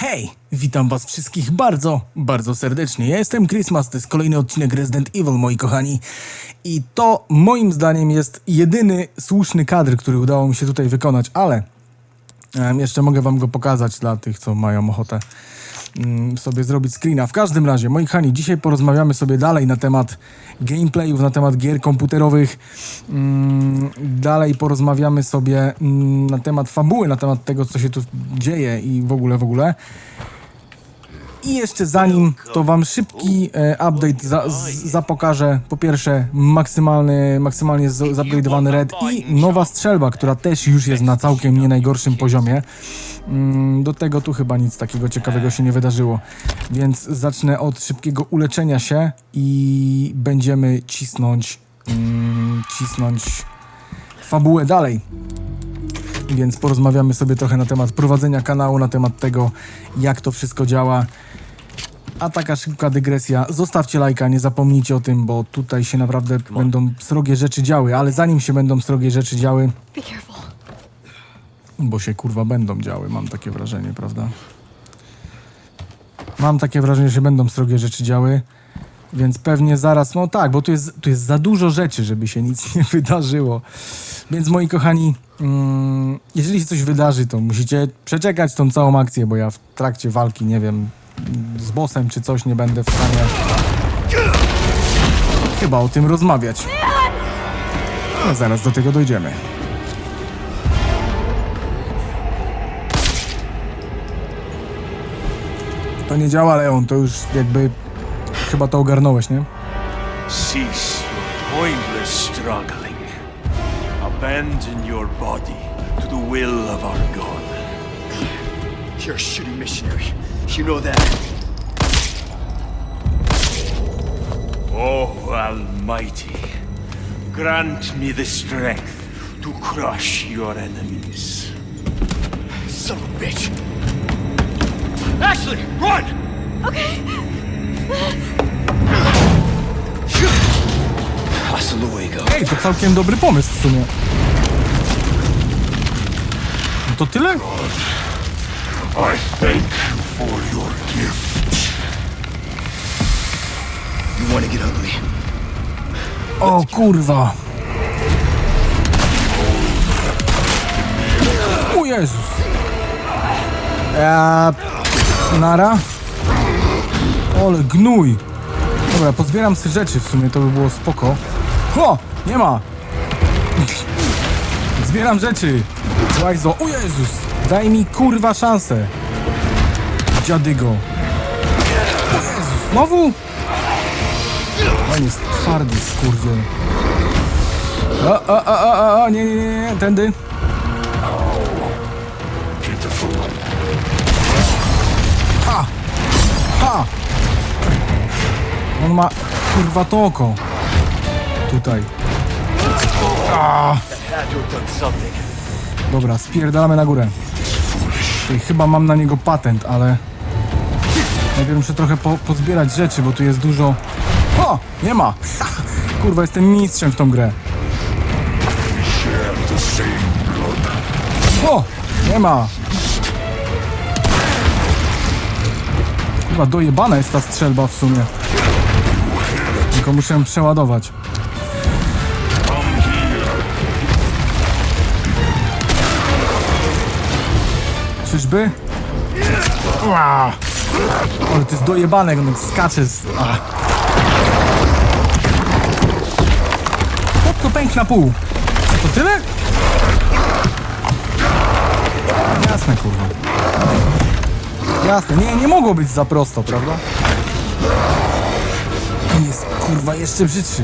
Hej, witam was wszystkich bardzo, bardzo serdecznie. Ja jestem Christmas, to jest kolejny odcinek Resident Evil, moi kochani. I to moim zdaniem jest jedyny słuszny kadr, który udało mi się tutaj wykonać, ale jeszcze mogę wam go pokazać dla tych, co mają ochotę sobie zrobić screena. W każdym razie, moi kochani, dzisiaj porozmawiamy sobie dalej na temat gameplayów, na temat gier komputerowych. Mm, dalej porozmawiamy sobie mm, na temat fabuły, na temat tego, co się tu dzieje i w ogóle, w ogóle. I jeszcze zanim, to wam szybki e, update za, z, zapokażę. Po pierwsze, maksymalny, maksymalnie zupgrade'owany red i nowa strzelba, która też już jest na całkiem nie najgorszym poziomie. Mm, do tego tu chyba nic takiego ciekawego się nie wydarzyło. Więc zacznę od szybkiego uleczenia się i będziemy cisnąć, mm, cisnąć fabułę dalej. Więc porozmawiamy sobie trochę na temat prowadzenia kanału, na temat tego, jak to wszystko działa. A taka szybka dygresja. Zostawcie lajka, nie zapomnijcie o tym, bo tutaj się naprawdę będą srogie rzeczy działy, ale zanim się będą srogie rzeczy działy, Be careful. bo się kurwa będą działy, mam takie wrażenie, prawda? Mam takie wrażenie, że się będą srogie rzeczy działy, więc pewnie zaraz, no tak, bo tu jest, tu jest za dużo rzeczy, żeby się nic nie wydarzyło. Więc moi kochani, mm, jeżeli się coś wydarzy, to musicie przeczekać tą całą akcję, bo ja w trakcie walki, nie wiem, z bossem czy coś nie będę w stanie chyba o tym rozmawiać. No zaraz do tego dojdziemy. To nie działa, Leon, to już jakby chyba to ogarnąłeś, nie? Cease your pointless struggling. Abandon your body to the will of our God. You're a shooting missionary. You know that. Oh, Almighty, grant me the strength to crush your enemies. Son of a bitch. Ashley, run! Okay. Hasta luego. Ej, to całkiem dobry pomysł w sumie. Get ugly? O kurwa. O Jezus. Eee, nara? Ole, gnój. Dobra, pozbieram sobie rzeczy w sumie, to by było spoko. Ho! Nie ma! Zbieram rzeczy. Łajzo. O Jezus! Daj mi kurwa szansę. Dziadygo. O Jezus, znowu? On jest twardy, skurwiel. O, o, o, o, o, o, nie, nie, nie, nie, tędy. Ha! Ha! On ma, kurwa, to oko. Tutaj. A! Something. Dobra, spierdalamy na górę. Ty, chyba mam na niego patent, ale... Najpierw muszę trochę po, pozbierać rzeczy, bo tu jest dużo... O! Nie ma! Kurwa, jestem mistrzem w tą grę. O! Nie ma! Chyba dojebana jest ta strzelba w sumie. Tylko muszę przeładować. Czyżby? Ale to jest dojebane, on skacze z... A. Chłop to pęk na pół. To tyle? Jasne, kurwa. Jasne, nie, nie mogło być za prosto, prawda? Jest, kurwa, jeszcze brzydszy.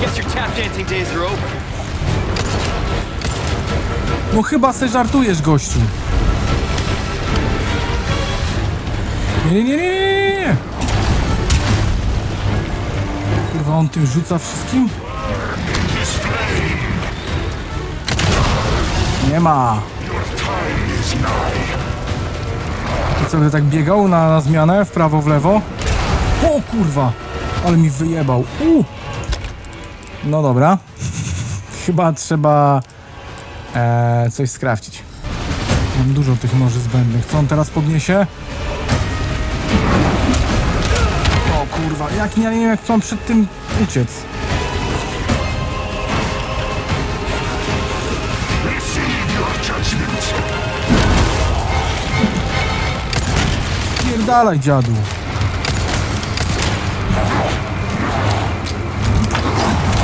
Guess your tap dancing days. No chyba se żartujesz, gościu. Nie, nie, nie, nie, nie, nie. Kurwa, on tym rzuca wszystkim? Nie ma. I co, tak biegał na, na zmianę, w prawo, w lewo? O kurwa, ale mi wyjebał. U. No dobra. Chyba trzeba e, coś skrawcić. Mam dużo tych noży zbędnych. Co on teraz podniesie? O kurwa, jak ja nie wiem jak mam przed tym uciec. Spierdalaj dziadu.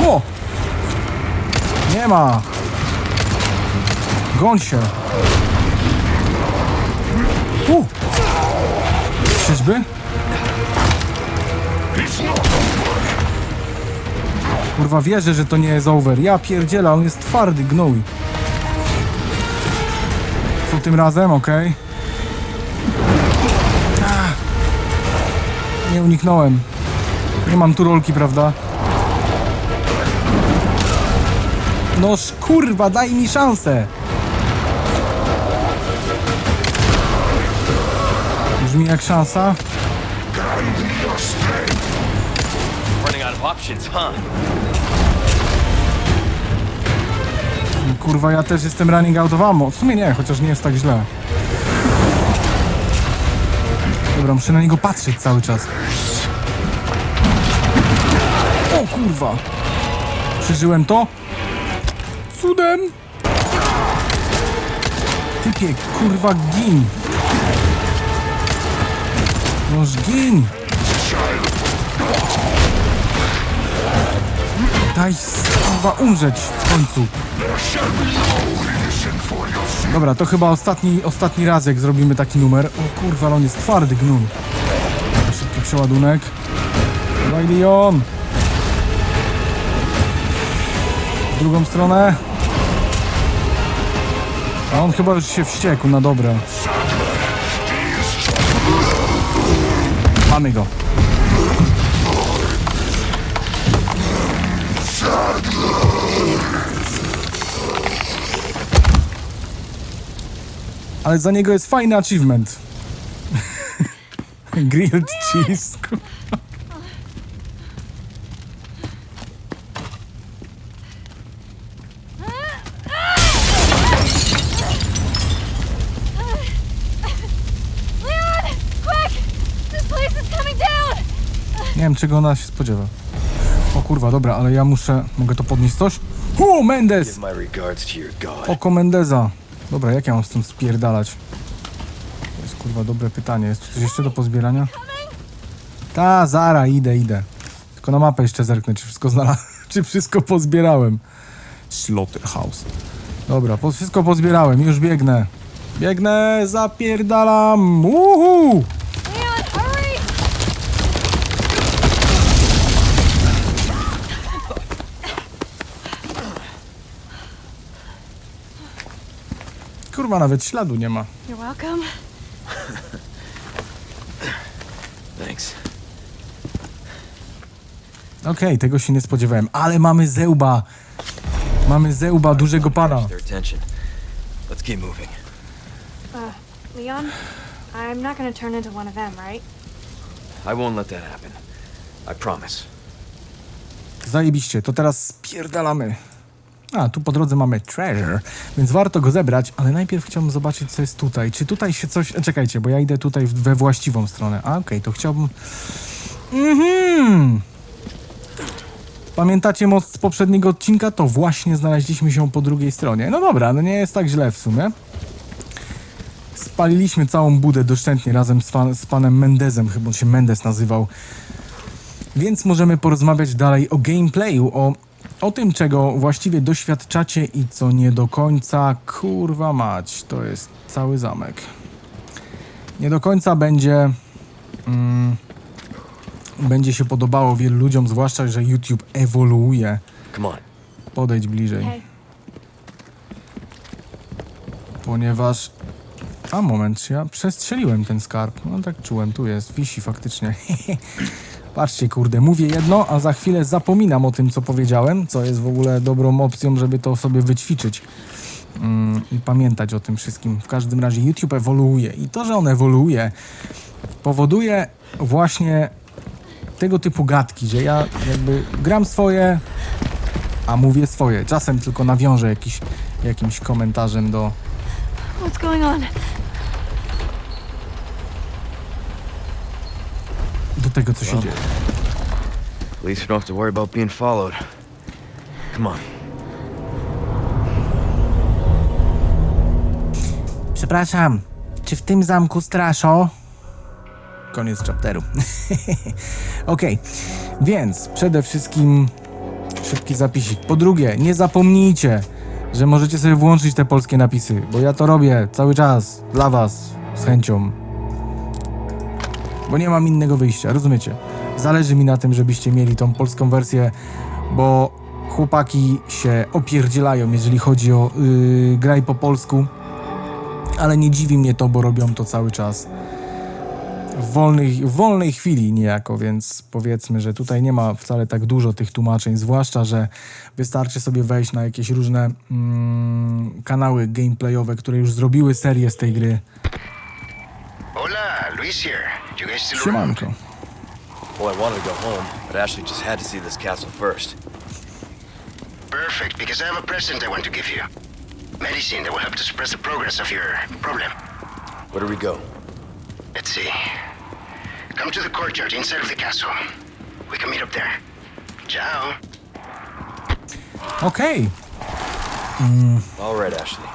O! Nie ma. Goń się. U! Czyżby? Kurwa, wierzę, że to nie jest over. Ja pierdzielę, on jest twardy, gnój. Co tym razem, okej? Ah. Nie uniknąłem. Nie mam tu rolki, prawda? Noż kurwa, daj mi szansę! Brzmi jak szansa. Running out of options, huh? Kurwa, ja też jestem running out of ammo. W sumie nie, chociaż nie jest tak źle. Dobra, muszę na niego patrzeć cały czas. O kurwa! Przeżyłem to? Cudem! Typie, kurwa, gin! Noż gin! Daj, kurwa, umrzeć w końcu. Dobra, to chyba ostatni, ostatni raz, jak zrobimy taki numer. O kurwa, ale on jest twardy gnój. Szybki przeładunek. Dawaj, Leon! W drugą stronę. A on chyba już się wściekł na dobre. Mamy go. Ale za niego jest fajny achievement. Grilled cheese. Wiem, czego ona się spodziewa. O kurwa, dobra, ale ja muszę... Mogę to podnieść coś? Your god. Oko Mendeza. Dobra, jak ja mam z tym spierdalać? To jest kurwa dobre pytanie. Jest tu coś jeszcze do pozbierania? Ta, zara, idę, idę. Tylko na mapę jeszcze zerknę, czy wszystko znalazłem, czy wszystko pozbierałem. Slaughterhouse. Dobra, po, wszystko pozbierałem, już biegnę. Biegnę, zapierdalam. Uhu! Kurwa, nawet śladu nie ma. You're welcome. Thanks. Okej, tego się nie spodziewałem, ale mamy zełba. Mamy zełba dużego pana. Their attention. Let's keep moving. Leon, I'm not gonna turn into one of them, right? I won't let that happen. I promise. Zajebiście, to teraz spierdalamy. A, tu po drodze mamy treasure, więc warto go zebrać, ale najpierw chciałbym zobaczyć, co jest tutaj. Czy tutaj się coś... Czekajcie, bo ja idę tutaj we właściwą stronę. A, okej, to chciałbym... Mhm. Pamiętacie moc z poprzedniego odcinka? To właśnie znaleźliśmy się po drugiej stronie. No dobra, no nie jest tak źle w sumie. Spaliliśmy całą budę doszczętnie razem z, fan, z panem Mendezem, chyba on się Mendes nazywał. Więc możemy porozmawiać dalej o gameplayu, o, o tym, czego właściwie doświadczacie i co nie do końca. Kurwa mać, to jest cały zamek. Nie do końca będzie. Mm, będzie się podobało wielu ludziom, zwłaszcza, że YouTube ewoluuje. Come on. Podejdź bliżej. Ponieważ. A moment, ja przestrzeliłem ten skarb. No tak czułem, tu jest, wisi faktycznie. Patrzcie, kurde, mówię jedno, a za chwilę zapominam o tym, co powiedziałem, co jest w ogóle dobrą opcją, żeby to sobie wyćwiczyć mm, i pamiętać o tym wszystkim. W każdym razie YouTube ewoluuje i to, że on ewoluuje, powoduje właśnie tego typu gadki, że ja jakby gram swoje, a mówię swoje. Czasem tylko nawiążę jakiś, jakimś komentarzem do, what's going on? Tego, co się dzieje. At least we don't have to worry about being followed. Come on. Przepraszam, czy w tym zamku straszo? Koniec chapteru. Okej, więc przede wszystkim szybki zapisik. Po drugie, nie zapomnijcie, że możecie sobie włączyć te polskie napisy, bo ja to robię cały czas dla was z chęcią. Bo nie mam innego wyjścia, rozumiecie? Zależy mi na tym, żebyście mieli tą polską wersję, bo chłopaki się opierdzielają, jeżeli chodzi o yy, graj po polsku ale nie dziwi mnie to, bo robią to cały czas w wolnej, w wolnej chwili niejako, więc powiedzmy, że tutaj nie ma wcale tak dużo tych tłumaczeń, zwłaszcza, że wystarczy sobie wejść na jakieś różne mm, kanały gameplayowe, które już zrobiły serię z tej gry. Hola, Luis here. You guys still around? Siemanko. Well, I wanted to go home, but Ashley just had to see this castle first. Perfect, because I have a present I want to give you. Medicine that will help to suppress the progress of your problem. Where do we go? Let's see. Come to the courtyard inside of the castle. We can meet up there. Ciao. Okej, All right, Ashley.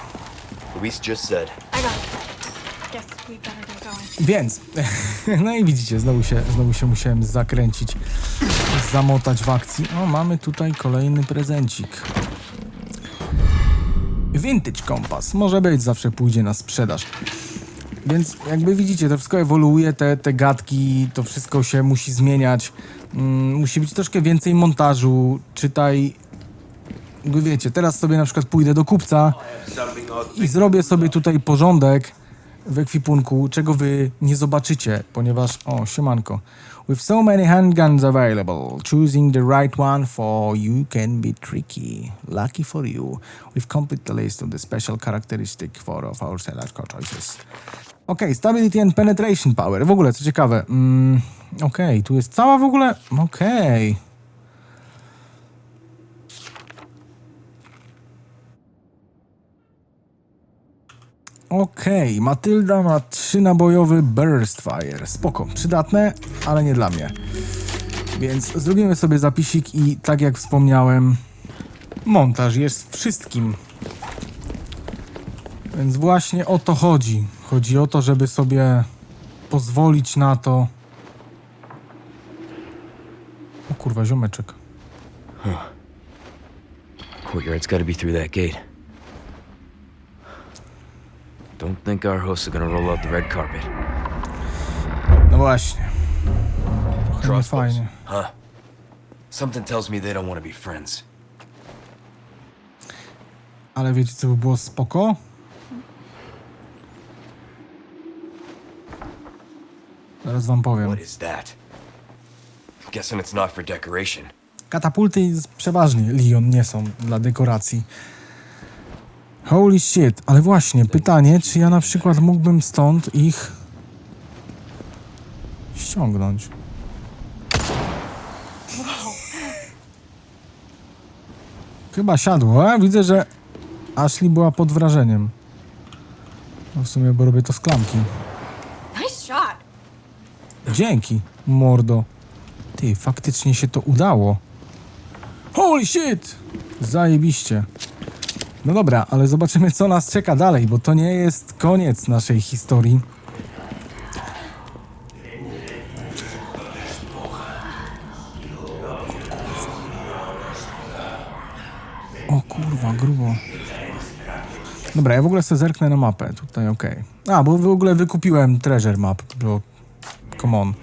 Luis just said. I got it. Guess we better get going. Więc, no i widzicie, znowu się, znowu się musiałem zakręcić, zamotać w akcji. O, mamy tutaj kolejny prezencik. Vintage kompas. Może być, zawsze pójdzie na sprzedaż. Więc jakby widzicie, to wszystko ewoluuje, te, te gadki, to wszystko się musi zmieniać. Mm, musi być troszkę więcej montażu. Czytaj. Wiecie, teraz sobie na przykład pójdę do kupca i zrobię sobie tutaj porządek w ekwipunku, czego wy nie zobaczycie, ponieważ, o, siemanko. With so many handguns available, choosing the right one for you can be tricky. Lucky for you, we've complete the list of the special characteristic for of our seller choices. Ok, stability and penetration power. W ogóle, co ciekawe, mm, okej, tu jest cała w ogóle, okej. Okej, Matylda ma trzynabojowy Burst Fire. Spoko, przydatne, ale nie dla mnie. Więc zrobimy sobie zapisik i tak jak wspomniałem, montaż jest wszystkim. Więc właśnie o to chodzi. Chodzi o to, żeby sobie pozwolić na to. O kurwa, ziomeczek. Courtyard's gotta be through that gate. Don't think our hosts are gonna roll out the red carpet. No właśnie. Trochę nie fajnie. huh? Something tells me they don't want to be friends. Ale wiecie, co by było spoko? Zaraz wam powiem. What is that? Guessing it's not for decoration. Katapulty przeważnie Leon nie są dla dekoracji. Holy shit, ale właśnie, pytanie, czy ja na przykład mógłbym stąd ich ściągnąć? Chyba siadło, a widzę, że Ashley była pod wrażeniem. No w sumie, bo robię to z klamki. Nice shot. Dzięki, mordo. Ty, faktycznie się to udało. Holy shit! Zajebiście. No dobra, ale zobaczymy, co nas czeka dalej, bo to nie jest koniec naszej historii. O kurwa, grubo. Dobra, ja w ogóle sobie zerknę na mapę. Tutaj okej. A, bo w ogóle wykupiłem treasure map, bo come on.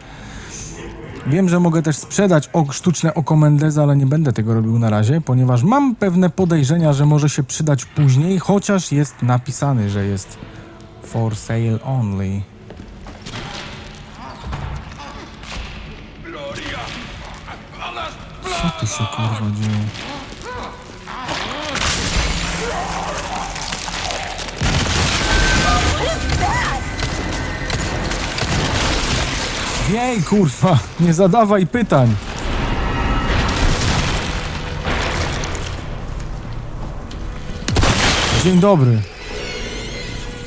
Wiem, że mogę też sprzedać ok, sztuczne oko Mendeza, ale nie będę tego robił na razie, ponieważ mam pewne podejrzenia, że może się przydać później, chociaż jest napisany, że jest for sale only. Co tu się kurwa dzieje? Wiej, kurwa, nie zadawaj pytań. Dzień dobry.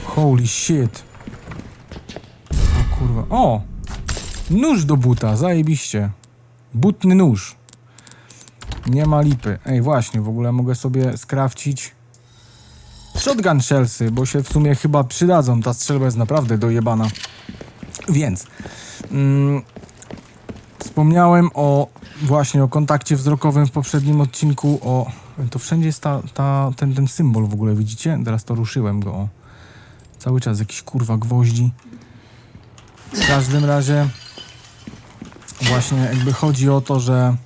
Holy shit. O kurwa. O! Nóż do buta, zajebiście. Butny nóż. Nie ma lipy. Ej, właśnie, w ogóle mogę sobie skrawcić shotgun shellsy, bo się w sumie chyba przydadzą. Ta strzelba jest naprawdę dojebana. Więc wspomniałem o właśnie o kontakcie wzrokowym w poprzednim odcinku. O, to wszędzie jest ta, ta, ten, ten symbol w ogóle, widzicie? Teraz to ruszyłem go. Cały czas jakiś kurwa gwoździ. W każdym razie właśnie jakby chodzi o to, że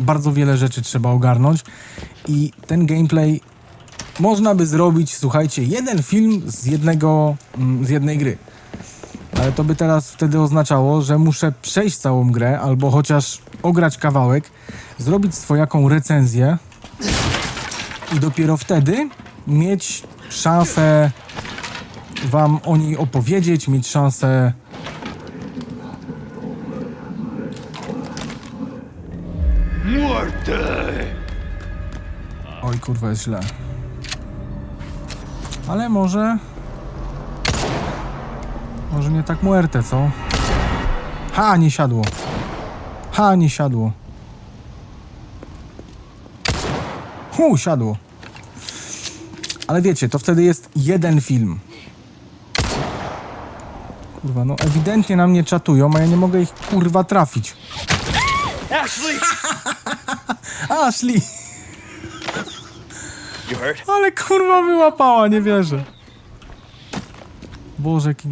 bardzo wiele rzeczy trzeba ogarnąć i ten gameplay można by zrobić, słuchajcie, jeden film z jednego, mm, z jednej gry. Ale to by teraz wtedy oznaczało, że muszę przejść całą grę, albo chociaż ograć kawałek, zrobić swojaką recenzję i dopiero wtedy mieć szansę wam o niej opowiedzieć, mieć szansę Muerte! Oj, kurwa, jest źle. Ale może... Może nie tak muerte, co? Ha, nie siadło. Ha, nie siadło. Hu, siadło. Ale wiecie, to wtedy jest jeden film. Kurwa, no ewidentnie na mnie czatują, a ja nie mogę ich kurwa trafić. Ashley! Ashley! Ale kurwa wyłapała, nie wierzę. Boże, jaki...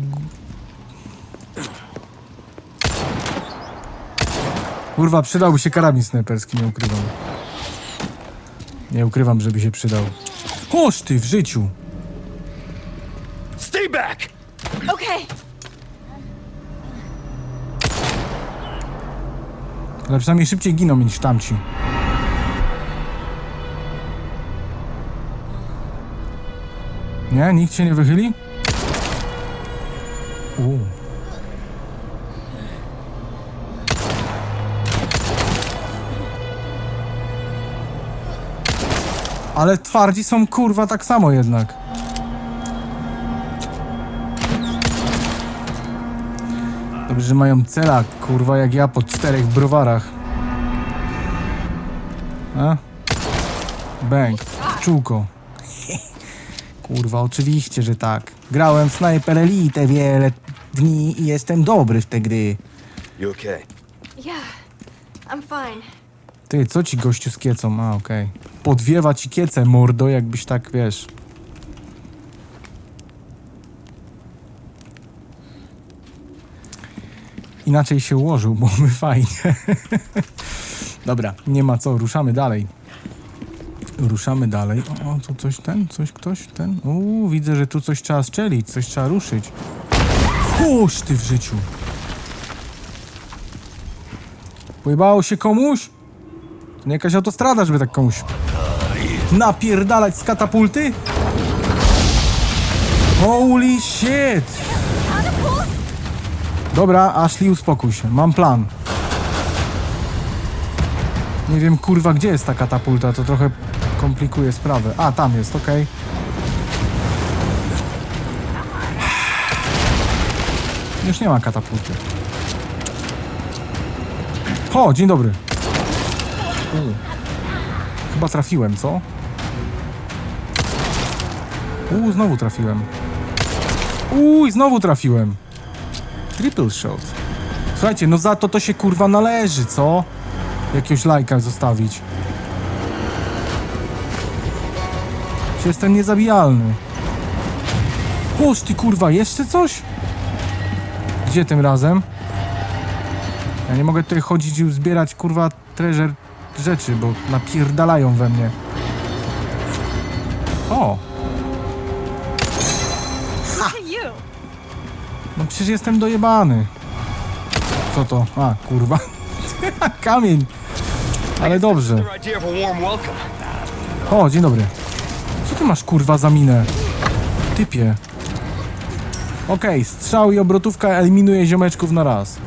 Kurwa, przydałby się karabin snajperski, nie ukrywam. Nie ukrywam, żeby się przydał. Oż ty w życiu! Stay back! Okay. Ale przynajmniej szybciej giną niż tamci. Nie? Nikt się nie wychyli? U. Ale twardzi są kurwa tak samo jednak. Dobrze, że mają cela, kurwa, jak ja po czterech browarach. A? Bęk, czółko. kurwa, oczywiście, że tak. Grałem w Sniper Elite wiele dni i jestem dobry w te gry. You okay? Yeah. I'm fine. Ty, co ci gościu z kiecą? A, okej. Podwiewa ci kiecę, mordo, jakbyś tak, wiesz... Inaczej się ułożył, bo my fajnie. Dobra, nie ma co, ruszamy dalej. Ruszamy dalej. O, o, tu coś ten, coś ktoś ten. Uuu, widzę, że tu coś trzeba strzelić, coś trzeba ruszyć. Puść ty w życiu. Pojebało się komuś? Nie jakaś autostrada, żeby tak komuś napierdalać z katapulty? Holy shit! Dobra, Ashley, uspokój się. Mam plan. Nie wiem, kurwa, gdzie jest ta katapulta, to trochę komplikuje sprawę. A, tam jest, okej. Już nie ma katapulty. O, dzień dobry. U. Chyba trafiłem, co? Uuu, znowu trafiłem. Uuu, znowu trafiłem. Triple shot. Słuchajcie, no za to to się kurwa należy, co? Jakiegoś lajka zostawić. Przecież Jestem niezabijalny. Oż ty kurwa, jeszcze coś? Gdzie tym razem? Ja nie mogę tutaj chodzić i zbierać kurwa treasure rzeczy, bo napierdalają we mnie. O! You. No przecież jestem dojebany. Co to? A, kurwa. Kamień. Ale dobrze. O, dzień dobry. Co ty masz kurwa za minę? Typie. Okej, strzał i obrotówka eliminuje ziomeczków na raz.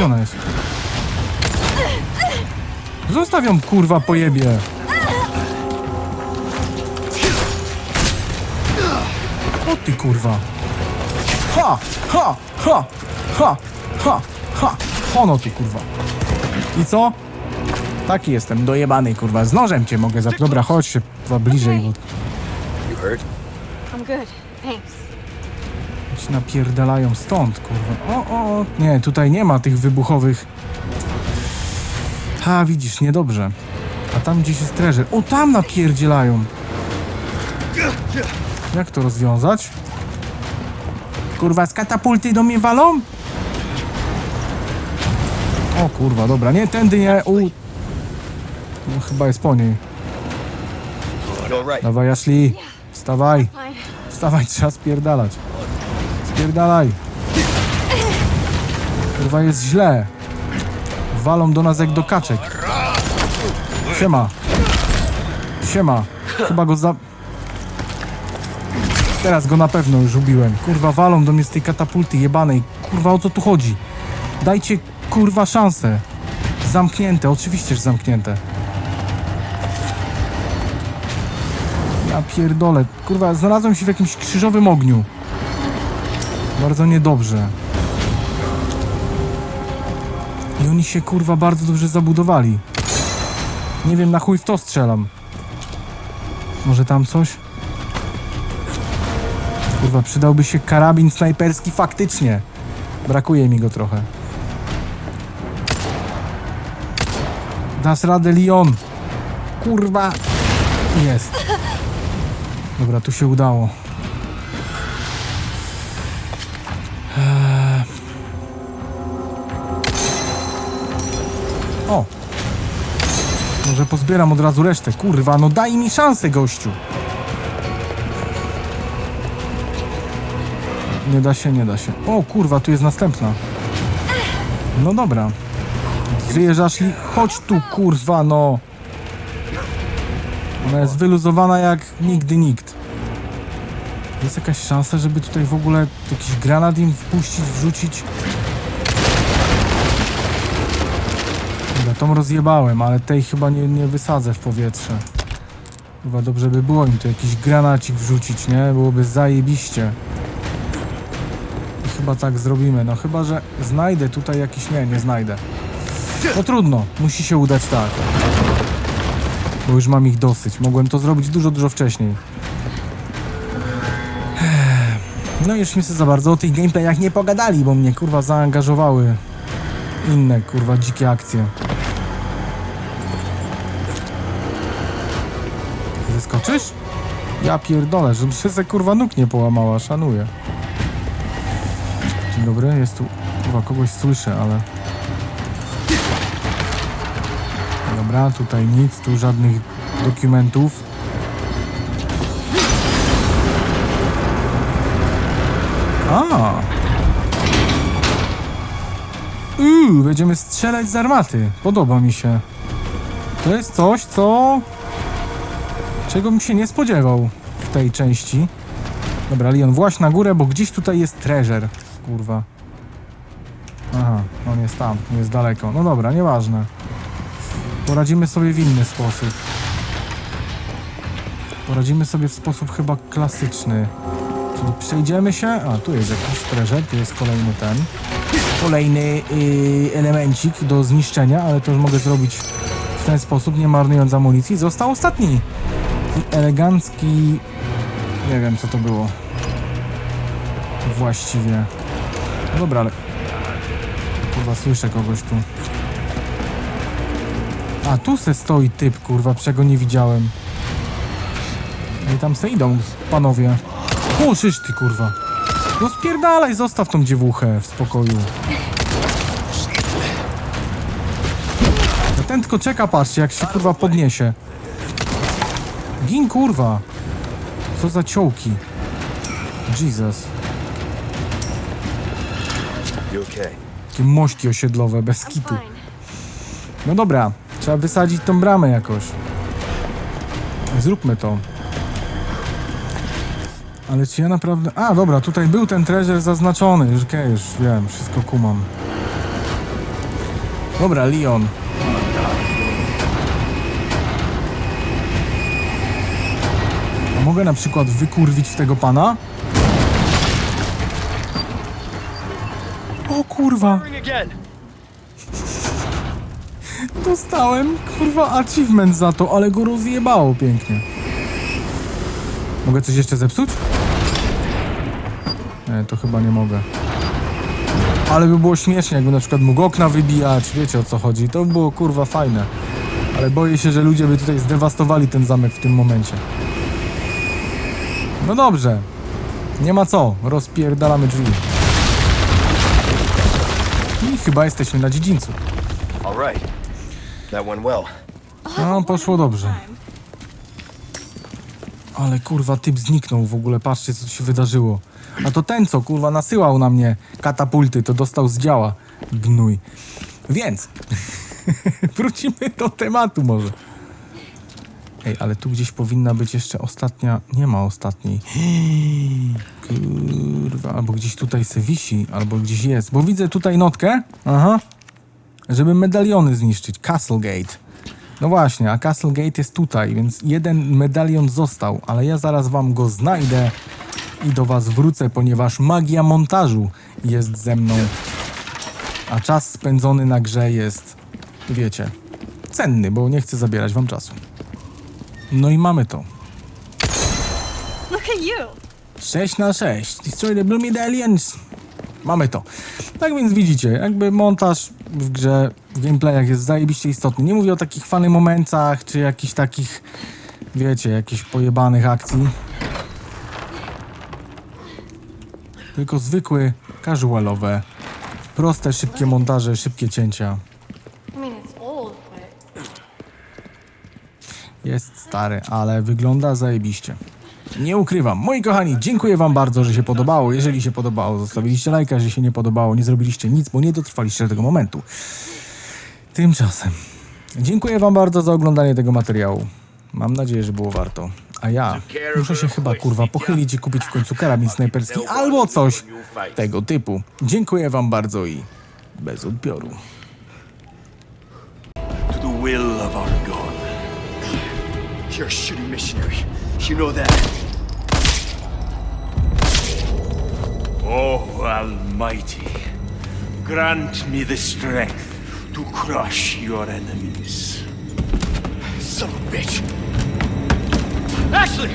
Jest? Zostawiam kurwa pojebie. O ty kurwa. Ha! Ha! Ha! Ha! Ha! Ha! Ono ty kurwa. I co? Taki jestem, dojebany kurwa. Z nożem cię mogę za... Dobra, chodź się kurwa bliżej, bo... I'm good. Thanks napierdalają stąd, kurwa. O, o, o. Nie, tutaj nie ma tych wybuchowych. Ha, widzisz, niedobrze. A tam gdzieś jest treasure. O, tam napierdzielają. Jak to rozwiązać? Kurwa, z katapulty do mnie walą? O kurwa, dobra, nie, tędy nie, u... No, chyba jest po niej. Dawaj, Ashley, wstawaj. Wstawaj, trzeba spierdalać. Spierdalaj. Kurwa jest źle. Walą do nas jak do kaczek. Siema. Siema. Chyba go za... Teraz go na pewno już ubiłem. Kurwa, walą do mnie z tej katapulty jebanej. Kurwa, o co tu chodzi? Dajcie, kurwa, szansę. Zamknięte, oczywiście, że zamknięte. Ja pierdolę. Kurwa, znalazłem się w jakimś krzyżowym ogniu. Bardzo niedobrze. I oni się kurwa bardzo dobrze zabudowali. Nie wiem na chuj w to strzelam. Może tam coś? Kurwa, przydałby się karabin snajperski faktycznie. Brakuje mi go trochę. Dasz radę, Leon. Kurwa. Jest. Dobra, tu się udało. Może pozbieram od razu resztę. Kurwa, no daj mi szansę, gościu! Nie da się, nie da się. O, kurwa, tu jest następna. No dobra. Żyjesz, Ashley? Chodź tu, kurwa, no! Ona jest wyluzowana jak nigdy nikt. Jest jakaś szansa, żeby tutaj w ogóle jakiś granat im wpuścić, wrzucić? Tą rozjebałem, ale tej chyba nie, nie wysadzę w powietrze. Chyba dobrze by było im tu jakiś granacik wrzucić, nie? Byłoby zajebiście. I chyba tak zrobimy, no chyba, że znajdę tutaj jakiś... Nie, nie znajdę. No trudno, musi się udać tak. Bo już mam ich dosyć. Mogłem to zrobić dużo, dużo wcześniej. No już sobie za bardzo o tych gameplayach nie pogadali, bo mnie kurwa zaangażowały inne kurwa dzikie akcje. Ja pierdolę, żebym się se kurwa nóg nie połamała, szanuję. Dzień dobry, jest tu... Kurwa, kogoś słyszę, ale... Dobra, tutaj nic, tu żadnych dokumentów. A. Uuu, będziemy strzelać z armaty. Podoba mi się. To jest coś, co... Czego bym się nie spodziewał tej części. Dobra, Leon, właź na górę, bo gdzieś tutaj jest treasure. Kurwa. Aha, on jest tam, jest daleko. No dobra, nieważne. Poradzimy sobie w inny sposób. Poradzimy sobie w sposób chyba klasyczny. Czyli przejdziemy się. A, tu jest jakiś treasure, tu jest kolejny ten. Kolejny yy, elemencik do zniszczenia, ale to już mogę zrobić w ten sposób, nie marnując amunicji. Został ostatni. I elegancki. Nie wiem, co to było. Właściwie. No dobra, ale. Kurwa, słyszę kogoś tu. A, tu se stoi typ, kurwa, czego nie widziałem. I tam se idą, panowie. O, szysz ty, kurwa. No spierdalaj, zostaw tą dziewuchę w spokoju. Ten tylko czeka, patrzcie, jak się, kurwa, podniesie. Gin, kurwa. Co za ciołki. Jesus. You okay? Takie mośki osiedlowe, bez kitu. No dobra, trzeba wysadzić tą bramę jakoś. Zróbmy to. Ale czy ja naprawdę... A, dobra, tutaj był ten treasure zaznaczony. Już, okej, już wiem, wszystko kumam. Dobra, Leon. mogę na przykład wykurwić w tego pana? O kurwa! Dostałem, kurwa, achievement za to, ale go rozjebało pięknie. Mogę coś jeszcze zepsuć? Nie, to chyba nie mogę. Ale by było śmiesznie, jakby na przykład mógł okna wybijać, wiecie o co chodzi. To by było kurwa fajne. Ale boję się, że ludzie by tutaj zdewastowali ten zamek w tym momencie. No dobrze. Nie ma co, rozpierdalamy drzwi. I chyba jesteśmy na dziedzińcu. No, poszło dobrze. Ale kurwa, typ zniknął w ogóle, patrzcie co tu się wydarzyło. A to ten, co kurwa nasyłał na mnie katapulty, to dostał z działa. Gnój. Więc, wrócimy do tematu może. Ej, ale tu gdzieś powinna być jeszcze ostatnia... Nie ma ostatniej. Kurwa, albo gdzieś tutaj se wisi, albo gdzieś jest. Bo widzę tutaj notkę. Aha. Żeby medaliony zniszczyć. Castlegate. No właśnie, a Castlegate jest tutaj, więc jeden medalion został, ale ja zaraz wam go znajdę i do was wrócę, ponieważ magia montażu jest ze mną. A czas spędzony na grze jest, wiecie, cenny, bo nie chcę zabierać wam czasu. No i mamy to. Look at you. 6 na 6. Destroy the Blue Medallions. Mamy to. Tak więc widzicie, jakby montaż w grze, w gameplayach jest zajebiście istotny. Nie mówię o takich fany momentach, czy jakichś takich, wiecie, jakichś pojebanych akcji. Tylko zwykły, casualowe, proste, szybkie montaże, szybkie cięcia. I mean, it's old, but Jest stary, ale wygląda zajebiście. Nie ukrywam. Moi kochani, dziękuję wam bardzo, że się podobało. Jeżeli się podobało, zostawiliście lajka. Jeżeli się nie podobało, nie zrobiliście nic, bo nie dotrwaliście do tego momentu. Tymczasem, dziękuję wam bardzo za oglądanie tego materiału. Mam nadzieję, że było warto. A ja muszę się chyba kurwa pochylić i kupić w końcu karabin snajperski albo coś tego typu. Dziękuję wam bardzo i bez odbioru. To the will of our God. You're a shooting missionary. You know that. Oh, Almighty, grant me the strength to crush your enemies. Son of a bitch. Ashley!